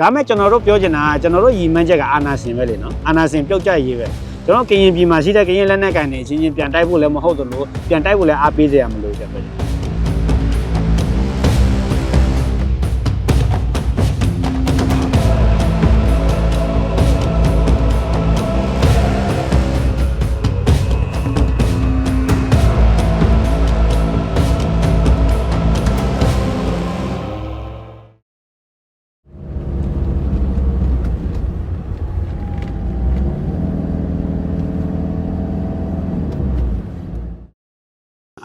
ဒါမဲ့ကျွန်တော်တို့ပြောချင်တာကကျွန်တော်တို့ရည်မှန်းချက်ကအာနာစင်ပဲလေနော်အာနာစင်ပြုတ်ကြရေးပဲကျွန်တော်ကရင်ပြည်မှာရှိတဲ့ကရင်လက်နက်ကန်တွေအချင်းချင်းပြန်တိုက်ဖို့လည်းမဟုတ်သလိုပြန်တိုက်ဖို့လည်းအားပေးစရာမလိုကြဘူး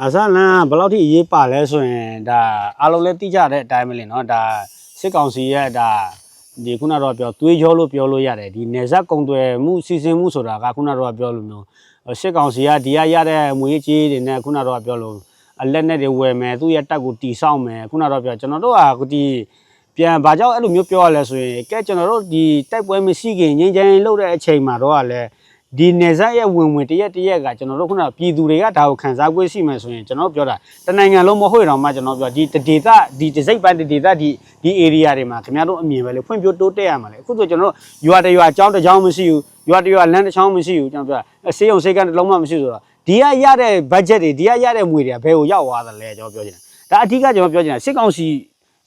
အစလန်ကဘယ်လောက်ထိအရေးပါလဲဆိုရင်ဒါအားလုံးလည်းသိကြတဲ့အတိုင်းပဲလေနော်ဒါစစ်ကောင်စီရဲ့ဒါဒီခုနကတော့ပြောသွေးကြောလို့ပြောလို့ရတယ်ဒီနေဆက်ကုံတွေမှုစီစဉ်မှုဆိုတာကခုနကတော့ပြောလို့မျိုးစစ်ကောင်စီကဒီရရတဲ့မွေးကြီးတွေနဲ့ခုနကတော့ပြောလို့အလက်နဲ့တွေဝယ်မယ်သူ့ရဲ့တက်ကိုတီဆောက်မယ်ခုနကတော့ပြောကျွန်တော်တို့ကဒီပြန်ဘာကြောင့်အဲ့လိုမျိုးပြောရလဲဆိုရင်ကဲကျွန်တော်တို့ဒီတိုက်ပွဲမရှိခင်ငင်းချင်လုပ်တဲ့အချိန်မှာတော့ကလည်း ဒီနေဆက်ရဲ့ဝင်ဝင်တရက်တရက်ကကျွန်တော်တို့ခုနကပြည်သူတွေကဒါကိုခံစား권ရှိမယ်ဆိုရင်ကျွန်တော်ပြောတာတနိုင်ငံလုံးမဟုတ်တော့မှကျွန်တော်ပြောဒီဒေသဒီဒီစိတ်ပိုင်းဒေသဒီဒီ area တွေမှာခင်ဗျားတို့အမြင်ပဲလေဖွံ့ဖြိုးတိုးတက်ရမှာလေအခုဆိုကျွန်တော်တို့ရွာတရွာအကြောင်းတစ်ကြောင်းမရှိဘူးရွာတရွာလမ်းတစ်ချောင်းမရှိဘူးကျွန်တော်ပြောဆေးရုံဆေးကန်းတစ်လုံးမှမရှိဆိုတော့ဒီကရတဲ့ budget တွေဒီကရတဲ့ငွေတွေကဘယ်ကိုရောက်သွားသလဲကျွန်တော်ပြောချင်တာဒါအဓိကကျွန်တော်ပြောချင်တာစစ်ကောင်စီ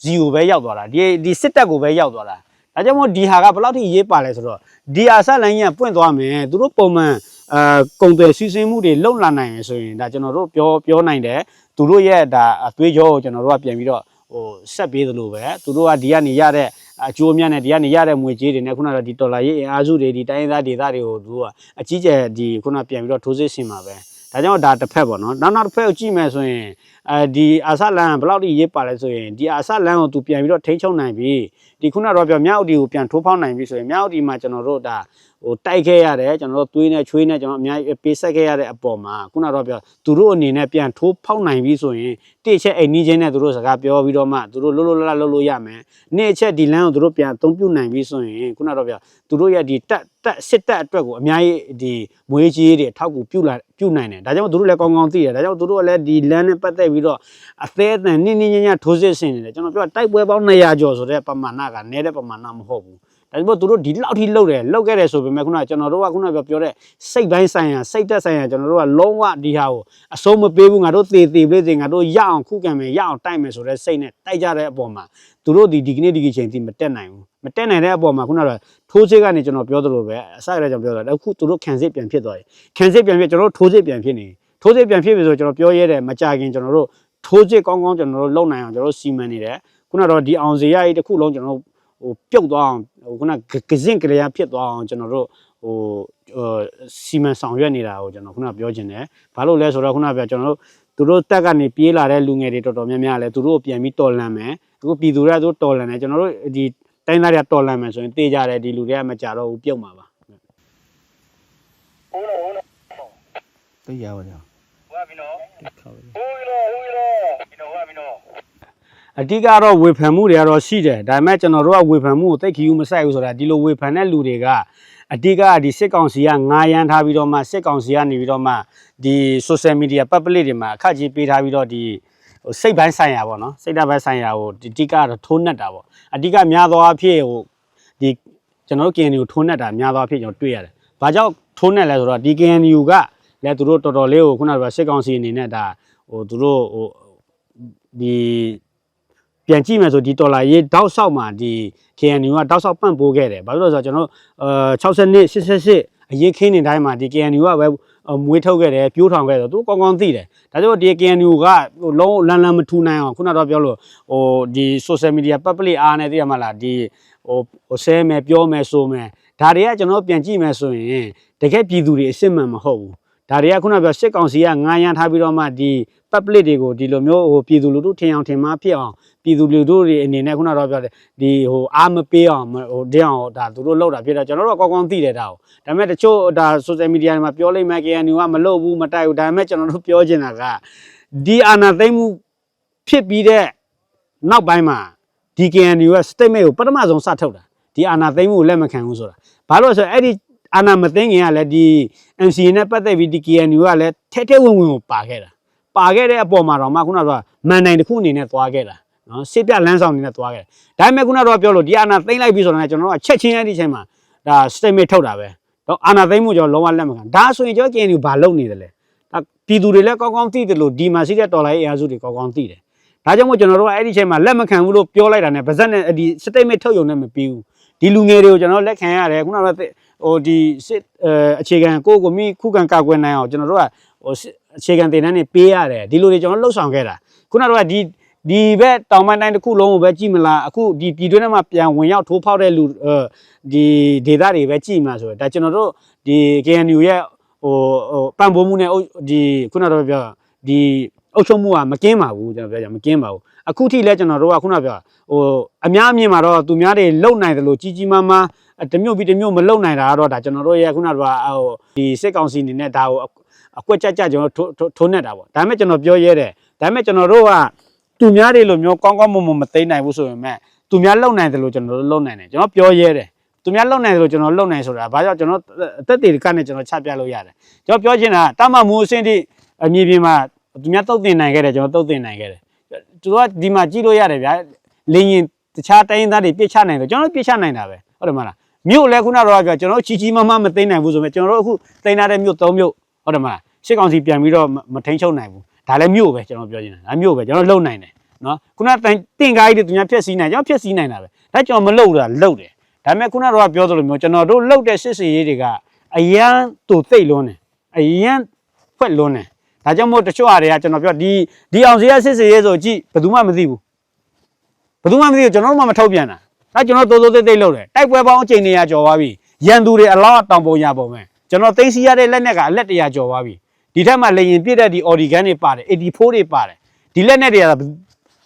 ဇီကိုပဲရောက်သွားတာဒီဒီစစ်တပ်ကိုပဲရောက်သွားတာ ဒါကြောင့်မို့ဒီဟာကဘယ်လောက်ထိရေးပါလဲဆိုတော့ဒီအာဆက်လိုင်းကြီးကပွင့်သွားမယ်သူတို့ပုံမှန်အာကုံတယ်စီစဉ်မှုတွေလုံလာနိုင်ရဆိုရင်ဒါကျွန်တော်တို့ပြောပြောနိုင်တယ်သူတို့ရဲ့ဒါအသွေးကြောကိုကျွန်တော်တို့ကပြန်ပြီးတော့ဟိုဆက်ပေးသလိုပဲသူတို့ကဒီကနေရတဲ့အကျိုးအမြတ်နဲ့ဒီကနေရတဲ့ငွေကြေးတွေနဲ့ခုနကဒီဒေါ်လာရေးအင်အားစုတွေဒီတိုင်းရင်းသားဒေသတွေကိုသူတို့ကအကြီးကျယ်ဒီခုနကပြန်ပြီးတော့ထိုးစစ်ဆင်မှာပဲ ဒါကြောင့်ဒါတစ်ဖက်ပေါ့နော်နောက်နောက်တစ်ဖက်ကိုကြည့်မယ်ဆိုရင်အဲဒီအာဆလန်ဘယ်လောက်ထိရေးပါလဲဆိုရင်ဒီအာဆလန်ကိုသူပြန်ပြီးတော့ထိန်းချုပ်နိုင်ပြီဒီခုနကတော့ပြောမြောက်ဒီကိုပြန်ထိုးဖောက်နိုင်ပြီဆိုရင်မြောက်ဒီမှာကျွန်တော်တို့ဒါ ဟိုတိုက်ခဲ့ရတယ်ကျွန်တော်တို့သွေးနဲ့ချွေးနဲ့ကျွန်တော်အများကြီးပေးဆက်ခဲ့ရတဲ့အပေါ်မှာခုနကတော့ပြောသူတို့အနေနဲ့ပြန်ထိုးဖောက်နိုင်ပြီဆိုရင်တစ်ချက်အိမ်နီးချင်းနဲ့သူတို့စကားပြောပြီးတော့မှသူတို့လှုပ်လှုပ်လှလှလှုပ်လို့ရမယ်နေ့ချက်ဒီလမ်းကိုသူတို့ပြန်အသုံးပြုနိုင်ပြီဆိုရင်ခုနကတော့ပြောသူတို့ရဲ့ဒီတက်တက်စစ်တက်အတွက်ကိုအများကြီးဒီမွေးကြီးတွေအထောက်ကူပြုလာပြုနိုင်တယ်ဒါကြောင့်သူတို့လည်းကောင်းကောင်းသိတယ်ဒါကြောင့်သူတို့ကလည်းဒီလမ်းနဲ့ပတ်သက်ပြီးတော့အသေးအတန်နင်းနင်းညံ့ညံ့ထိုးစစ်ဆင်နေတယ်ကျွန်တော်ပြောတိုက်ပွဲပေါင်း200ကျော်ဆိုတဲ့ပမာဏကနည်းတဲ့ပမာဏမဟုတ်ဘူး ဒါပေမဲ့သူတို့ဒီလောက်ထိလှုပ်တယ်လှုပ်ခဲ့တယ်ဆိုပေမဲ့ခုနကကျွန်တော်တို့ကခုနကပြောပြောတဲ့စိတ်ပိုင်းဆိုင်ရာစိတ်သက်ဆိုင်ရာကျွန်တော်တို့ကလုံးဝဒီဟာကိုအဆုံးမပေးဘူးငါတို့သေသေးလေးစင်ငါတို့ရအောင်ခုခံမယ်ရအောင်တိုက်မယ်ဆိုတဲ့စိတ်နဲ့တိုက်ကြတဲ့အပေါ်မှာသူတို့ဒီဒီကနေ့ဒီကချိန်ထိမတက်နိုင်ဘူးမတက်နိုင်တဲ့အပေါ်မှာခုနကထိုးစစ်ကနေကျွန်တော်ပြောသလိုပဲအစရတဲ့ကျွန်တော်ပြောတာအခုသူတို့ခံစစ်ပြန်ဖြစ်သွားတယ်ခံစစ်ပြန်ဖြစ်ကျွန်တော်တို့ထိုးစစ်ပြန်ဖြစ်နေထိုးစစ်ပြန်ဖြစ်ပြီဆိုကျွန်တော်ပြောရဲတယ်မကြခင်ကျွန်တော်တို့ထိုးစစ်ကောင်းကောင်းကျွန်တော်တို့လုံနိုင်အောင်ကျွန်တော်တို့စီမံနေတယ်ခုနကတော့ဒီအောင်စရာကြီးတစ်ခုလုံးကျွန်တော်တို့ ဟိုပြုတ်သွားအောင်ဟိုခုနကကစင့်ကလေးဖြစ်သွားအောင်ကျွန်တော်တို့ဟိုဟိုစီမံဆောင်ရွက်နေတာကိုကျွန်တော်ခုနပြောချင်တယ်။ဘာလို့လဲဆိုတော့ခုနပြောကျွန်တော်တို့သူတို့တက်ကနေပြေးလာတဲ့လူငယ်တွေတော်တော်များများလည်းသူတို့ကိုပြန်ပြီးတော်လန့်မယ်။အခုပြည်သူတွေကသူတို့တော်လန့်တယ်ကျွန်တော်တို့ဒီတိုင်းသားတွေကတော်လန့်မယ်ဆိုရင်တေးကြတယ်ဒီလူတွေကမကြတော့ဘူးပြုတ်မှာပါသိရပါကြောင်းဟုတ်ပြီနော်ခေါက်တယ်ဟုတ်ပြီနော်ဟုတ်ပြီနော်ပြီနော်ဟုတ်ပြီနော် အဓိကတော့ဝေဖန်မှုတွေကတော့ရှိတယ်ဒါပေမဲ့ကျွန်တော်တို့ကဝေဖန်မှုကိုတိတ်ခီယူမဆိုင်ဘူးဆိုတာဒီလိုဝေဖန်တဲ့လူတွေကအဓိကဒီစစ်ကောင်စီကငားရမ်းထားပြီးတော့မှစစ်ကောင်စီကနေပြီးတော့မှဒီ social media public တွေမှာအခက်ကြီးပေးထားပြီးတော့ဒီဟိုစိတ်ပိုင်းဆိုင်ရာပေါ့နော်စိတ်ဓာတ်ပိုင်းဆိုင်ရာကိုဒီအဓိကတော့ထိုးနှက်တာပေါ့အဓိကများသောအားဖြင့်ဟိုဒီကျွန်တော်တို့ KNU ကိုထိုးနှက်တာများသောအားဖြင့်ကျွန်တော်တွေ့ရတယ်။ဘာကြောင့်ထိုးနှက်လဲဆိုတော့ဒီ KNU ကလည်းသူတို့တော်တော်လေးကိုခုနကပြောစစ်ကောင်စီအနေနဲ့ဒါဟိုသူတို့ဟိုဒီ ပြန်ကြည့်မယ်ဆိုဒီဒေါ်လာရေးတောက်ဆောက်မှာဒီ KNU ကတောက်ဆောက်ပန့်ပိုးခဲ့တယ်။ဘာလို့လဲဆိုတော့ကျွန်တော်တို့အဲ60နှစ်88အရေးခင်းနေတိုင်းမှာဒီ KNU ကပဲမွေးထုတ်ခဲ့တယ်ပြိုးထောင်ခဲ့တယ်သူကောင်းကောင်းသိတယ်။ဒါကြောင့်ဒီ KNU ကဟိုလုံးလန်လန်မထူနိုင်အောင်ခုနတော့ပြောလို့ဟိုဒီ social media public အားနဲ့သိရမှာလားဒီဟိုဟိုဆဲမယ်ပြောမယ်ဆိုမယ်ဒါတွေကကျွန်တော်ပြန်ကြည့်မယ်ဆိုရင်တကယ်ပြည်သူတွေအစ်စ်မှန်မဟုတ်ဘူး။ ဒါတွေကခုနပြောစစ်ကောင်စီကငားရမ်းထားပြီးတော့မှဒီ public တွေကိုဒီလိုမျိုးဟိုပြည်သူလူထုထင်အောင်ထင်မှားဖြစ်အောင်ပြည်သူလူထုတွေအနေနဲ့ခုနတော့ပြောတယ်ဒီဟိုအားမပေးအောင်မဟိုတင်းအောင်ဒါသူတို့လောက်တာဖြစ်တော့ကျွန်တော်တို့ကကောင်းကောင်းသိတယ်ဒါကိုဒါပေမဲ့တချို့ဒါ social media တွေမှာပြောလိုက်မှ KNU ကမလုပ်ဘူးမတိုက်ဘူးဒါပေမဲ့ကျွန်တော်တို့ပြောချင်တာကဒီအာဏာသိမ်းမှုဖြစ်ပြီးတဲ့နောက်ပိုင်းမှာဒီ KNU က statement ကိုပထမဆုံးစထုတ်တာဒီအာဏာသိမ်းမှုကိုလက်မခံဘူးဆိုတာဘာလို့လဲဆိုတော့အဲ့ဒီ အာဏာမသိမ်းခင်ကလည်းဒီ MCA နဲ့ပတ်သက်ပြီးဒီ KNU ကလည်းထဲထဲဝင်ဝင်ကိုပါခဲ့တာပါခဲ့တဲ့အပေါ်မှာတော့မှခုနကပြောမန်နိုင်တစ်ခုအနေနဲ့သွားခဲ့တာနော်စစ်ပြလမ်းဆောင်နေနဲ့သွားခဲ့တယ်ဒါပေမဲ့ခုနကတော့ပြောလို့ဒီအာနာသိမ့်လိုက်ပြီဆိုတော့လည်းကျွန်တော်တို့ကချက်ချင်းအဲ့ဒီချိန်မှာဒါ statement ထုတ်တာပဲတော့အာနာသိမ့်မှုကျွန်တော်လုံးဝလက်မခံဒါဆိုရင်ကျွန်တော် KNU ဘာလုပ်နေတယ်လဲဒါပြည်သူတွေလည်းကောင်းကောင်းသိတယ်လို့ဒီမှာရှိတဲ့တော်လိုင်းအင်အားစုတွေကောင်းကောင်းသိတယ်ဒါကြောင့်မို့ကျွန်တော်တို့ကအဲ့ဒီချိန်မှာလက်မခံဘူးလို့ပြောလိုက်တာနဲ့ဗဇက်နဲ့ဒီ statement ထုတ်ရုံနဲ့မပြီးဘူးဒီလူငယ်တွေကိုကျွန်တော်လက်ခံရတယ်ခုနက ဟိုဒီစစ်အခြေခံကိုကိုမိခုခံကာကွယ်နိုင်အောင်ကျွန်တော်တို့ကဟိုအခြေခံတင်တန်းတွေပေးရတယ်ဒီလိုတွေကျွန်တော်လှုပ်ဆောင်ခဲ့တာခုနကတော့ဒီဒီဘက်တောင်ပိုင်းတိုင်းတစ်ခုလုံးကိုပဲကြည့်မလားအခုဒီပြည်တွင်းထဲမှာပြန်ဝင်ရောက်ထိုးဖောက်တဲ့လူဒီဒေသတွေပဲကြည့်မလားဆိုတော့ဒါကျွန်တော်တို့ဒီ KNU ရဲ့ဟိုဟိုပံ့ပိုးမှုနဲ့ဒီခုနကတော့ပြောဒီအုပ်ချုပ်မှုကမကင်းပါဘူးကျွန်တော်ပြောကြမကင်းပါဘူးအခုထိလဲကျွန်တော်တို့ကခုနပြောဟိုအများအမြင်မှာတော့သူများတွေလုံနိုင်တယ်လို့ကြီးကြီးမားမား တမျိုးပြီးတမျိုးမလုံနိုင်တာကတော့ဒါကျွန်တော်တို့ရဲ့ခုနကဟိုဒီစစ်ကောင်စီအနေနဲ့ဒါကိုအကွက်ကြကြကျွန်တော်ထိုးနေတာပေါ့ဒါပေမဲ့ကျွန်တော်ပြောရဲတယ်ဒါပေမဲ့ကျွန်တော်တို့ကသူများတွေလိုမျိုးကောင်းကောင်းမွန်မွန်မသိနိုင်ဘူးဆိုရင်မဲ့သူများလုံနိုင်တယ်လို့ကျွန်တော်တို့လုံနိုင်တယ်ကျွန်တော်ပြောရဲတယ်သူများလုံနိုင်တယ်လို့ကျွန်တော်လုံနိုင်ဆိုတာဘာကြောင့်ကျွန်တော်အသက်တွေကနေကျွန်တော်ချပြလို့ရတယ်ကျွန်တော်ပြောချင်တာတမမိုးအဆင့်တိအမြင်ပြင်မှာသူများတုတ်တင်နိုင်ခဲ့တယ်ကျွန်တော်တုတ်တင်နိုင်ခဲ့တယ်သူတို့ကဒီမှာကြည့်လို့ရတယ်ဗျာလင်းရင်တခြားတိုင်းသားတွေပြစ်ချနိုင်တယ်ကျွန်တော်ပြစ်ချနိုင်တာပဲဟုတ်တယ်မလား မြို့လည်းခုနကတော့ပြောကျွန်တော်ချီချီမမမသိနိုင်ဘူးဆိုပေမဲ့ကျွန်တော်တို့အခုသိနိုင်တဲ့မြို့၃မြို့ဟုတ်တယ်မလားရှစ်ကောင်စီပြန်ပြီးတော့မထိန်ချုပ်နိုင်ဘူးဒါလည်းမြို့ပဲကျွန်တော်ပြောချင်တာဒါမြို့ပဲကျွန်တော်လုံနိုင်တယ်နော်ခုနတင်ကားကြီးတွေသူများဖြက်စီးနိုင်ကျွန်တော်ဖြက်စီးနိုင်တာပဲဒါကျွန်တော်မလုံတာလုံတယ်ဒါပေမဲ့ခုနကတော့ပြောသလိုမျိုးကျွန်တော်တို့လုံတဲ့စစ်စီရေးတွေကအရန်တူသိတ်လွန်းတယ်အရန်ဖွက်လွန်းတယ်ဒါကြောင့်မို့တချို့အရာတွေကကျွန်တော်ပြောဒီဒီအောင်စီရစစ်စီရေးဆိုကြည့်ဘယ်သူမှမသိဘူးဘယ်သူမှမသိဘူးကျွန်တော်တို့မှမထုတ်ပြန်တာ ဒါကျွန်တော်တိုးတိုးသိသိလုပ်တယ်တိုက်ပွဲပေါင်းအချိန်နေရကျော်သွားပြီရန်သူတွေအလောက်တောင်ပုံရပုံပဲကျွန်တော်သိသိရတဲ့လက်နဲ့ကအလက်တရာကျော်သွားပြီဒီထက်မှလေရင်ပြည့်တဲ့ဒီ Organ တွေပါတယ်84တွေပါတယ်ဒီလက်နဲ့တွေက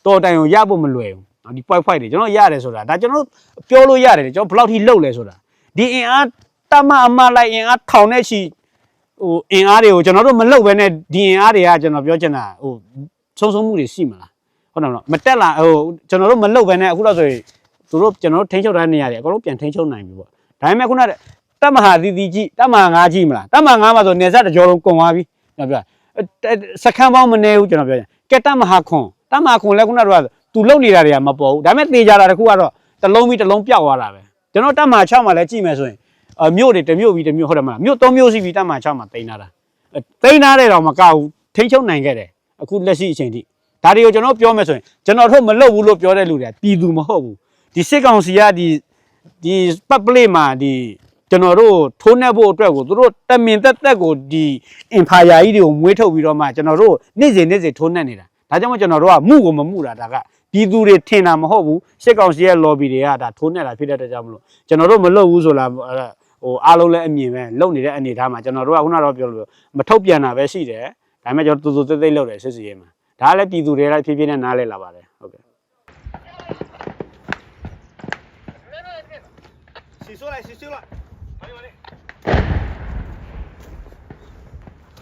တော်တိုင်ကိုရဖို့မလွယ်ဘူးနော်ဒီ point fight တွေကျွန်တော်ရတယ်ဆိုတာဒါကျွန်တော်ပြောလို့ရတယ်ကျွန်တော်ဘယ်လောက်ထိလှုပ်လဲဆိုတာဒီအင်အားတမအမလိုက်အင်အားထောင်နဲ့ချီဟိုအင်အားတွေကိုကျွန်တော်တို့မလှုပ်ဘဲနဲ့ဒီအင်အားတွေကကျွန်တော်ပြောချင်တာဟိုဆုံးဆုံးမှုတွေရှိမလားဟုတ်တယ်မလားမတက်လာဟိုကျွန်တော်တို့မလှုပ်ဘဲနဲ့အခုတော့ဆိုရင် သူတို့ကျွန်တော်တို့ထိန်းချုပ်တဲ့နေရာတွေအကုန်လုံးပြန်ထိန်းချုပ်နိုင်ပြီပေါ့ဒါပေမဲ့ခုနကတမဟာသီသီကြည့်တမဟာငါးကြည့်မလားတမဟာငါးမှာဆိုနေဆက်တစ်ကြောလုံးကုန်သွားပြီကျွန်တော်ပြောစခန်းပေါင်းမနေဘူးကျွန်တော်ပြောချင်ကဲတမဟာခွန်တမဟာခွန်လည်းခုနကတော့သူလုံနေတာတွေကမပေါ်ဘူးဒါပေမဲ့တေချာတာတခုကတော့တစ်လုံးပြီးတစ်လုံးပြောက်သွားတာပဲကျွန်တော်တမဟာ6မှာလည်းကြည့်မယ်ဆိုရင်အမြို့တွေတစ်မြို့ပြီးတစ်မြို့ဟုတ်တယ်မလားမြို့၃မြို့စီပြီးတမဟာ6မှာတိန်းလာတာတိန်းလာတဲ့တော့မကဘူးထိန်းချုပ်နိုင်ခဲ့တယ်အခုလက်ရှိအချိန်ထိဒါတွေကိုကျွန်တော်ပြောမယ်ဆိုရင်ကျွန်တော်တို့မလုပ်ဘူးလို့ပြောတဲ့လူတွေကပြည်သူမဟုတ်ဘူး ဒီစစ်ကောင်စီကဒီဒီပတ်ပလေးမှာဒီကျွန်တော်တို့ထိုးနှက်ဖို့အတွက်ကိုသူတို့တမင်တက်တက်ကိုဒီအင်ဖာယာကြီးတွေကိုမွေးထုတ်ပြီးတော့မှကျွန်တော်တို့နေ့စဉ်နေ့စဉ်ထိုးနှက်နေတာဒါကြောင့်မို့ကျွန်တော်တို့ကမှုကိုမမှုတာဒါကပြည်သူတွေထင်တာမဟုတ်ဘူးစစ်ကောင်စီရဲ့ lobby တွေကဒါထိုးနှက်တာဖြစ်တဲ့အတွက်ကြောင့်မလို့ကျွန်တော်တို့မလုပ်ဘူးဆိုလားဟိုအားလုံးလည်းအမြင်ပဲလုပ်နေတဲ့အနေအထားမှာကျွန်တော်တို့ကခုနကတော့ပြောလို့မထုတ်ပြန်တာပဲရှိတယ်ဒါပေမဲ့ကျွန်တော်တူတူသိသိလုပ်တယ်စစ်စီရေးမှာဒါလည်းပြည်သူတွေလည်းဖြည်းဖြည်းနဲ့နားလဲလာပါတယ်ဟုတ်ကဲ့ 洗出来，洗出来。快点快点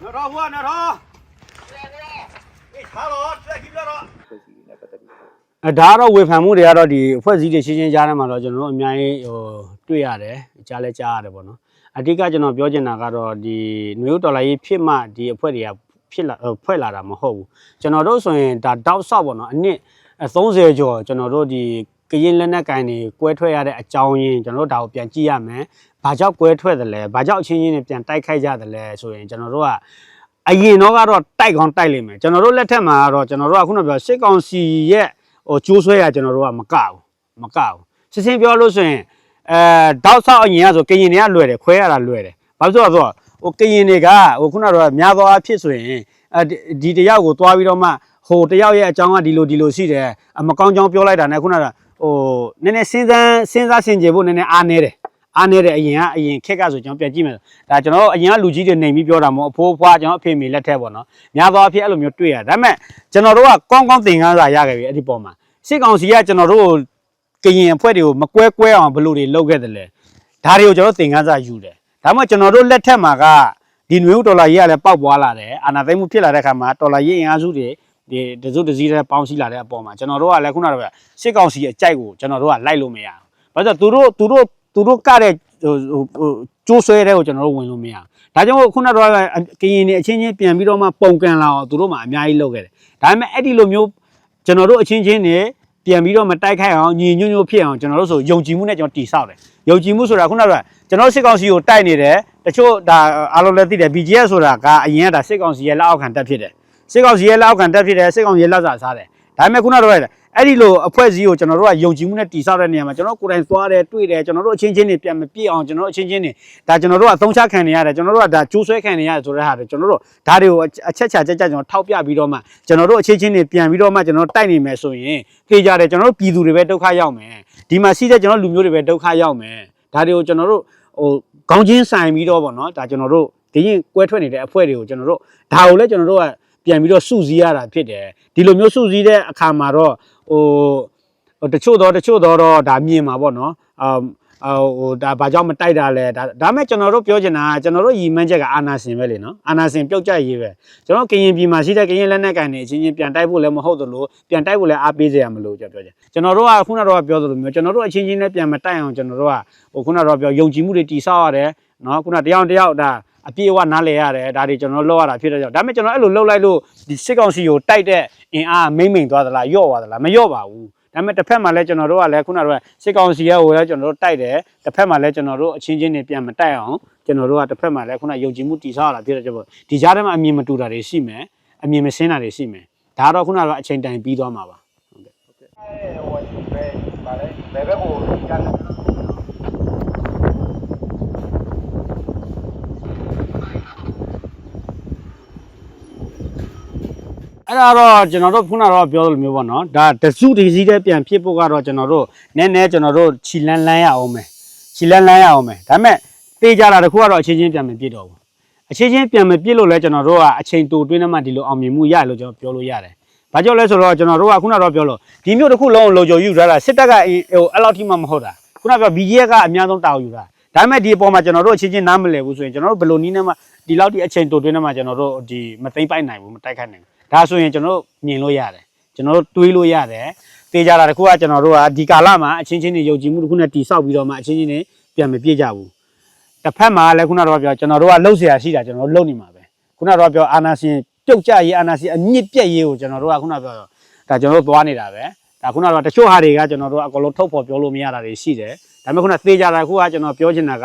鸟巢虎啊，鸟巢。哎，查了，这几边了。 အဲဒါကတော့ဝေဖန်မှုတွေကတော့ဒီအဖွဲ့အစည်းတွေရှင်းရှင်းကြားထဲမှာတော့ကျွန်တော်တို့အများကြီးဟိုတွေ့ရတယ်ကြားလဲကြားရတယ်ပေါ့နော်အဓိကကျွန်တော်ပြောချင်တာကတော့ဒီနွေဦးတော်လိုင်းရေးဖြစ်မှဒီအဖွဲ့တွေကဖြစ်လာဖွဲ့လာတာမဟုတ်ဘူးကျွန်တော်တို့ဆိုရင်ဒါတောက်ဆော့ပေါ့နော်အနည်း30ကျော်ကျွန်တော်တို့ဒီ ကရင်လက်နက်ကင်တွေကွဲထွက်ရတဲ့အကြောင်းရင်းကျွန်တော်တို့ဒါကိုပြန်ကြည့်ရမယ်။ဘာကြောင့်ကွဲထွက်တယ်လဲ။ဘာကြောင့်အချင်းချင်းတွေပြန်တိုက်ခိုက်ကြတယ်လဲဆိုရင်ကျွန်တော်တို့ကအရင်တော့ကတော့တိုက်ကောင်းတိုက်လိမ့်မယ်ကျွန်တော်တို့လက်ထက်မှာကတော့ကျွန်တော်တို့ကခုနကပြောစစ်ကောင်စီရဲ့ဟိုကျိုးဆွဲရကျွန်တော်တို့ကမကဘူးမကဘူးစစ်စင်ပြောလို့ဆိုရင်အဲတောက်ဆောက်အရင်ကဆိုကရင်တွေကလွယ်တယ်ခွဲရတာလွယ်တယ်ဘာလို့ဆိုတော့ဟိုကရင်တွေကဟိုခုနကတော့များသောအားဖြစ်ဆိုရင်အဲဒီတယောက်ကိုတွားပြီးတော့မှဟိုတယောက်ရဲ့အကြောင်းကဒီလိုဒီလိုရှိတယ်အမကောင်းကြောင်းပြောလိုက်တာနဲ့ခုနက ဟိုနည်းနည်းစဉ်းစားစဉ်းစားဆင်ခြင်ဖို့နည်းနည်းအားနေတယ်အားနေတဲ့အရင်ကအရင်ခက်ကဆိုကျွန်တော်ပြန်ကြည့်မယ်ဒါကျွန်တော်အရင်ကလူကြီးတွေနေပြီးပြောတာမဟုတ်အဖိုးဖွားကျွန်တော်အဖေမေလက်ထက်ပေါ့နော်များသောအားဖြင့်အဲ့လိုမျိုးတွေ့ရဒါပေမဲ့ကျွန်တော်တို့ကကောင်းကောင်းသင်ခန်းစာရခဲ့ပြီအဲ့ဒီပေါ်မှာစစ်ကောင်စီကကျွန်တော်တို့ကရင်အဖွဲ့တွေကိုမကွဲကွဲအောင်ဘယ်လိုတွေလုပ်ခဲ့တယ်လဲဒါတွေကိုကျွန်တော်သင်ခန်းစာယူတယ်ဒါမှမဟုတ်ကျွန်တော်တို့လက်ထက်မှာကဒီနွေဦးဒေါ်လာရေးကလည်းပေါက်ပွားလာတယ်အာနာသိမ့်မှုဖြစ်လာတဲ့အခါမှာဒေါ်လာရေးအင်အားစုတွေ ဒီတစုတစည်းတဲ့ပေါင်းစည်းလာတဲ့အပေါ်မှာကျွန်တော်တို့ကလည်းခုနကတော့စစ်ကောင်စီရဲ့အကြိုက်ကိုကျွန်တော်တို့ကလိုက်လို့မရဘူးဘာလို့သူတို့သူတို့သူတို့ကတဲ့ဟိုဟိုကျိုးဆွဲတဲ့ကိုကျွန်တော်တို့ဝင်လို့မရဘူးဒါကြောင့်မို့ခုနကတော့ကရင်နေအချင်းချင်းပြန်ပြီးတော့မှပုံကန်လာအောင်သူတို့မှအများကြီးလုပ်ခဲ့တယ်ဒါပေမဲ့အဲ့ဒီလိုမျိုးကျွန်တော်တို့အချင်းချင်းနေပြန်ပြီးတော့မတိုက်ခိုက်အောင်ညီညွတ်ညွတ်ဖြစ်အောင်ကျွန်တော်တို့ဆိုယုံကြည်မှုနဲ့ကျွန်တော်တည်ဆောက်တယ်ယုံကြည်မှုဆိုတာခုနကကျွန်တော်စစ်ကောင်စီကိုတိုက်နေတယ်တချို့ဒါအားလုံးလည်းသိတယ် BGS ဆိုတာကအရင်ကဒါစစ်ကောင်စီရဲ့လက်အောက်ခံတပ်ဖြစ်တယ် စစ်ကောင်စီရဲ့လက်အောက်ခံတပ်ဖြစ်တယ်စစ်ကောင်စီရဲ့လက်စာစားတယ်ဒါပေမဲ့ခုနကတော့အဲ့ဒီလိုအဖွဲ့အစည်းကိုကျွန်တော်တို့ကယုံကြည်မှုနဲ့တည်ဆောက်တဲ့နေရာမှာကျွန်တော်ကိုယ်တိုင်သွားတယ်တွေ့တယ်ကျွန်တော်တို့အချင်းချင်းတွေပြန်မပြည့်အောင်ကျွန်တော်တို့အချင်းချင်းတွေဒါကျွန်တော်တို့ကအသုံးချခံနေရတယ်ကျွန်တော်တို့ကဒါကျိုးဆွဲခံနေရတယ်ဆိုတဲ့ဟာတွေကျွန်တော်တို့ဒါတွေကိုအချက်ချာချက်ချာကျွန်တော်ထောက်ပြပြီးတော့မှကျွန်တော်တို့အချင်းချင်းတွေပြန်ပြီးတော့မှကျွန်တော်တို့တိုက်နေမယ်ဆိုရင်သိကြတယ်ကျွန်တော်တို့ပြည်သူတွေပဲဒုက္ခရောက်မယ်ဒီမှာရှိတဲ့ကျွန်တော်လူမျိုးတွေပဲဒုက္ခရောက်မယ်ဒါတွေကိုကျွန်တော်တို့ဟိုခေါင်းချင်းဆိုင်ပြီးတော့ဗောနော်ဒါကျွန်တော်တို့ဒီရင်ကွဲထွက်နေတဲ့အဖွဲ့တွေကိုကျွန်တော်တို့ဒါကိုလည်းကျွန်တော်တို့က ပြန်ပြီးတော့စုစည်းရတာဖြစ်တယ်ဒီလိုမျိုးစုစည်းတဲ့အခါမှာတော့ဟိုဟိုတချို့တော့တချို့တော့တော့ဒါမြင်မှာပေါ့နော်အမ်အဟိုဒါဘာကြောင့်မတိုက်တာလဲဒါဒါမဲ့ကျွန်တော်တို့ပြောချင်တာကကျွန်တော်တို့ရည်မှန်းချက်ကအာနာစင်ပဲလေနော်အာနာစင်ပြုတ်ကြရေးပဲကျွန်တော်ကရင်ပြည်မှာရှိတဲ့ကရင်လက်နက်ကန်တွေအချင်းချင်းပြန်တိုက်ဖို့လည်းမဟုတ်သလိုပြန်တိုက်ဖို့လည်းအားပေးစရာမလိုကြပြောချင်ကျွန်တော်တို့ကခုနကတော့ပြောသလိုမျိုးကျွန်တော်တို့အချင်းချင်းလည်းပြန်မတိုက်အောင်ကျွန်တော်တို့ကဟိုခုနကတော့ပြောယုံကြည်မှုတွေတည်ဆောက်ရတယ်နော်ခုနတယောက်တစ်ယောက်ဒါ အပြည့်အဝနားလည်ရတယ်ဒါတွေကျွန်တော်တို့လောက်ရတာဖြစ်တဲ့ကြောင့်ဒါပေမဲ့ကျွန်တော်အဲ့လိုလှုပ်လိုက်လို့ဒီစစ်ကောင်စီကိုတိုက်တဲ့အင်အားမိမ့်မိန်သွားသလားယော့သွားသလားမယော့ပါဘူးဒါပေမဲ့တစ်ဖက်မှာလည်းကျွန်တော်တို့ကလည်းခုနကစစ်ကောင်စီရဲ့ဟိုလည်းကျွန်တော်တို့တိုက်တယ်တစ်ဖက်မှာလည်းကျွန်တော်တို့အချင်းချင်းတွေပြန်မတိုက်အောင်ကျွန်တော်တို့ကတစ်ဖက်မှာလည်းခုနယုံကြည်မှုတည်ဆောက်ရတာဖြစ်တဲ့ကြောင့်ဒီကြားထဲမှာအမြင်မတူတာတွေရှိမယ်အမြင်မစင်းတာတွေရှိမယ်ဒါတော့ခုနကအချိန်တိုင်ပြီးသွားမှာပါဟုတ်ကဲ့ဟိုဘယ်ဗာလဲဘယ်ဘက်ကိုကန် အဲ့ဒါတော့ကျွန်တော်တို့ခုနကတော့ပြောလိုမျိုးပေါ့နော်ဒါတစုတစည်းတဲ့ပြန်ဖြစ်ဖို့ကတော့ကျွန်တော်တို့နည်းနည်းကျွန်တော်တို့ခြိလန်းလန်းရအောင်မယ်ခြိလန်းလန်းရအောင်မယ်ဒါပေမဲ့တေးကြတာတခုကတော့အချင်းချင်းပြန်မပြည့်တော့ဘူးအချင်းချင်းပြန်မပြည့်လို့လဲကျွန်တော်တို့ကအချိန်တူတွင်းနဲ့မှဒီလိုအောင်မြင်မှုရလို့ကျွန်တော်ပြောလို့ရတယ်ဘာကြောင့်လဲဆိုတော့ကျွန်တော်တို့ကခုနကတော့ပြောလို့ဒီမျိုးတစ်ခုလုံးလုံခြုံယူထားတာစစ်တပ်ကဟိုအဲ့လောက်ထိမှမဟုတ်တာခုနကပြော BGF ကအများဆုံးတာဝန်ယူတာဒါပေမဲ့ဒီအပေါ်မှာကျွန်တော်တို့အချင်းချင်းနားမလည်ဘူးဆိုရင်ကျွန်တော်တို့ဘယ်လိုနည်းနဲ့မှဒီလောက်ထိအချိန်တူတွင်းနဲ့မှကျွန်တော်တို့ဒီမသိမ့်ပိုက်နိုင်ဘူးမတိုက်ခိုက်နိုင်ဘူး ဒါဆိုရင်ကျွန်တော်တို့မြင်လို့ရတယ်ကျွန်တော်တို့တွေးလို့ရတယ်တေးကြတာတခုကကျွန်တော်တို့ကဒီကာလမှာအချင်းချင်းတွေယုံကြည်မှုတစ်ခုနဲ့တိဆောက်ပြီးတော့မှအချင်းချင်းတွေပြန်မပြည့်ကြဘူးတစ်ဖက်မှာလည်းခုနကတော့ပြောကျွန်တော်တို့ကလှုပ်ရှားရှိတာကျွန်တော်တို့လှုပ်နေမှာပဲခုနကတော့ပြောအာနာရှင်ပြုတ်ကြရေးအာနာရှင်အမြင့်ပြက်ရေးကိုကျွန်တော်တို့ကခုနကပြောဒါကျွန်တော်တို့သွားနေတာပဲဒါခုနကတော့တချို့ဟာတွေကကျွန်တော်တို့အကုန်လုံးထုတ်ဖော်ပြောလို့မရတာတွေရှိတယ်ဒါပေမဲ့ခုနသေချာတာခုကကျွန်တော်ပြောချင်တာက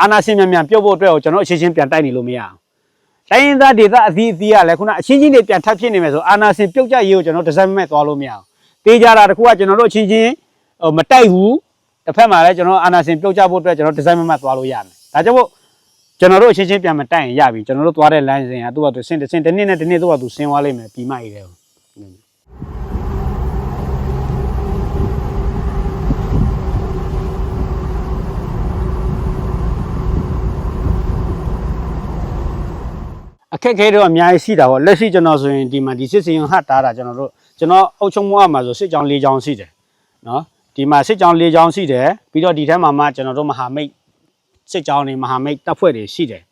အာနာရှင်မြန်မြန်ပြုတ်ဖို့အတွက်ကိုကျွန်တော်အချင်းချင်းပြန်တိုက်နေလို့မရအောင် တိုင်းရင်းသားဒေသအသီးအသီးကလည်းခုနအချင်းချင်းတွေပြန်ထပ်ဖြစ်နေမယ်ဆိုအာနာစင်ပြုတ်ကြရေးကိုကျွန်တော်ဒီဇိုင်းမဲ့သွားလို့မရအောင်တေးကြတာတခုကကျွန်တော်တို့အချင်းချင်းဟိုမတိုက်ဘူးတစ်ဖက်မှာလည်းကျွန်တော်အာနာစင်ပြုတ်ကြဖို့အတွက်ကျွန်တော်ဒီဇိုင်းမဲ့သွားလို့ရမယ်ဒါကြောင့်မို့ကျွန်တော်တို့အချင်းချင်းပြန်မတိုက်ရင်ရပြီကျွန်တော်တို့သွားတဲ့ line စဉ်ကသူ့ဘာသူစင်တစ်စင်တစ်နေ့နဲ့တစ်နေ့သူ့ဘာသူဆင်းသွားလိမ့်မယ်ပြီးမှရည်တယ် အခက်အခဲတော့အများကြီးရှိတာပေါ့လက်ရှိကျွန်တော်ဆိုရင်ဒီမှာဒီစစ်စင်ဟတ်တာတာကျွန်တော်တို့ကျွန်တော်အုပ်ချုပ်မှုအမှာဆိုစစ်ကြောင်၄ကြောင်ရှိတယ်နော်ဒီမှာစစ်ကြောင်၄ကြောင်ရှိတယ်ပြီးတော့ဒီထဲမှာမှကျွန်တော်တို့မဟာမိတ်စစ်ကြောင်တွေမဟာမိတ်တပ်ဖွဲ့တွေရှိတယ်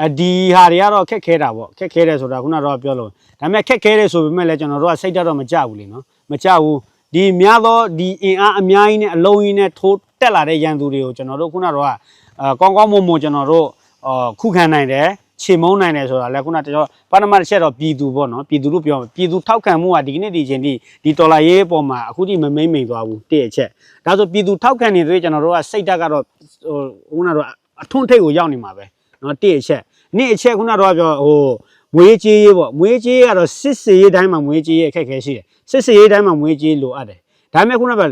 အဲဒီဟာတွေကတော့ခက်ခဲတာပေါ့ခက်ခဲတယ်ဆိုတာခုနကတော့ပြောလို့ဒါပေမဲ့ခက်ခဲတယ်ဆိုပေမဲ့လည်းကျွန်တော်တို့ကစိတ်ဓာတ်တော့မကြဘူးလေနော်မကြဘူးဒီများသောဒီအင်အားအများကြီးနဲ့အလုံးကြီးနဲ့ထိုးတက်လာတဲ့ရန်သူတွေကိုကျွန်တော်တို့ခုနကတော့အာကောင်းကောင်းမွန်မွန်ကျွန်တော်တို့အာခုခံနိုင်တယ် ချေမုန်းနိုင်တယ်ဆိုတာလည်းခုနကကျွန်တော်ပါဏမတစ်ချက်တော့ပြည်သူပေါ့နော်ပြည်သူတို့ပြောမယ်ပြည်သူထောက်ခံမှုကဒီကနေ့ဒီချိန်ထိဒီဒေါ်လာရေးအပေါ်မှာအခုထိမမိမ့်မိန်သွားဘူးတည့်အချက်ဒါဆိုပြည်သူထောက်ခံနေသေးကျွန်တော်တို့ကစိတ်ဓာတ်ကတော့ဟိုခုနကတော့အထွန်းထိပ်ကိုရောက်နေမှာပဲနော်တည့်အချက်နေ့အချက်ခုနကတော့ပြောဟိုမွေးကြေးရေးပေါ့မွေးကြေးကတော့စစ်စေးတိုင်းမှာမွေးကြေးရေးအခက်အခဲရှိတယ်စစ်စေးတိုင်းမှာမွေးကြေးလိုအပ်တယ်ဒါပေမဲ့ခုနကပြော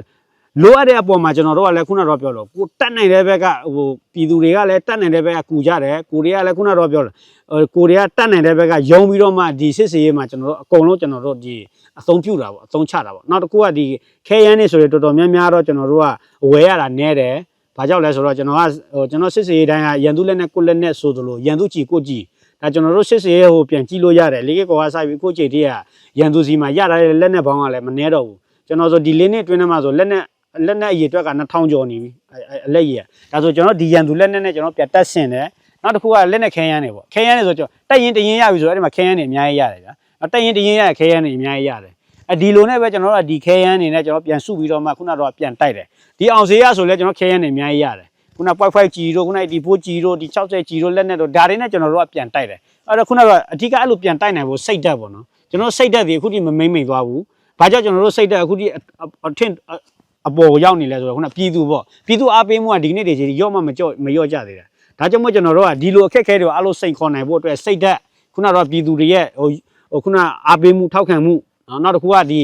လိုအပ်တဲ့အပေါ်မှာကျွန်တော်တို့ကလည်းခုနကတော့ပြောလို့ကိုတတ်နိုင်တဲ့ဘက်ကဟိုပြည်သူတွေကလည်းတတ်နိုင်တဲ့ဘက်ကကူကြတယ်ကိုတွေကလည်းခုနကတော့ပြောလို့ဟိုကိုရီးယားတတ်နိုင်တဲ့ဘက်ကယုံပြီးတော့မှဒီစစ်စေးရေးမှာကျွန်တော်တို့အကုန်လုံးကျွန်တော်တို့ဒီအသုံးပြုတာပေါ့အသုံးချတာပေါ့နောက်တစ်ခုကဒီခဲရန်နေဆိုရင်တော်တော်များများတော့ကျွန်တော်တို့ကဝယ်ရတာနဲတယ်ဘာကြောင့်လဲဆိုတော့ကျွန်တော်ကဟိုကျွန်တော်စစ်စေးရေးတိုင်းကရန်သူလက်နဲ့ကိုလက်နဲ့ဆိုသလိုရန်သူကြည်ကိုကြည်ဒါကျွန်တော်တို့စစ်စေးရေးဟိုပြန်ကြည့်လို့ရတယ်လေးကကောကဆိုင်ပြီးကိုကြည်တည်းကရန်သူစီမှာရတာလက်နဲ့ဘောင်းကလည်းမနှဲတော့ဘူးကျွန်တော်ဆိုဒီလေးနှစ်အတွင်းထဲမှာဆိုလက်နဲ့ လက်နဲ့အရေအတွက်က2000ကျော်နေပြီအလက်ကြီးကဒါဆိုကျွန်တော်ဒီရန်သူလက်နဲ့နဲ့ကျွန်တော်ပြန်တက်ဆင်တယ်နောက်တစ်ခုကလက်နဲ့ခဲရမ်းနေပေါ့ခဲရမ်းနေဆိုတော့တက်ရင်တရင်ရပြီဆိုတော့အဲ့ဒီမှာခဲရမ်းနေအများကြီးရတယ်ဗျာအဲ့တက်ရင်တရင်ရခဲရမ်းနေအများကြီးရတယ်အဲ့ဒီလိုနဲ့ပဲကျွန်တော်တို့ကဒီခဲရမ်းနေနဲ့ကျွန်တော်ပြန်စုပြီးတော့မှခုနကတော့ပြန်တိုက်တယ်ဒီအောင်စေးရဆိုလဲကျွန်တော်ခဲရမ်းနေအများကြီးရတယ်ခုန point 5 G တို့ခုနဒီ 4 G တို့ဒီ 60 G တို့လက်နဲ့တို့ဒါတွေနဲ့ကျွန်တော်တို့ကပြန်တိုက်တယ်အဲ့တော့ခုနကတော့အဓိကအဲ့လိုပြန်တိုက်နိုင်ဖို့စိတ်ဓာတ်ပေါ့နော်ကျွန်တော်စိတ်ဓာတ်တွေအခုထိမမိမ့်မိန်သွားဘူးဘာကြောင့်ကျွန်တော်တို့စိတ်တက်အခုဒီအအထင် အပေါ်ကိုရောက်နေလဲဆိုတော့ခုနပြည်သူပေါ့ပြည်သူအားပေးမှုကဒီကနေ့တည်းကြီးရော့မှမကြော့မရော့ကြသေးတာဒါကြောင့်မို့ကျွန်တော်တို့ကဒီလိုအခက်အခဲတွေကိုအားလုံးစိတ်ခေါ်နိုင်ဖို့အတွက်စိတ်တက်ခုနတော့ပြည်သူတွေရဲ့ဟိုဟိုခုနအားပေးမှုထောက်ခံမှုနော်နောက်တစ်ခုကဒီ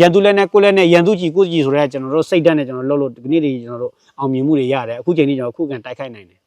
ရန်သူလက်နဲ့ကိုယ်လက်နဲ့ရန်သူကြီးကိုယ်ကြီးဆိုတဲ့ကျွန်တော်တို့စိတ်တက်နဲ့ကျွန်တော်လှုပ်လို့ဒီကနေ့တည်းကျွန်တော်တို့အောင်မြင်မှုတွေရတယ်အခုချိန်ကြီးကျွန်တော်ခုခံတိုက်ခိုက်နိုင်တယ်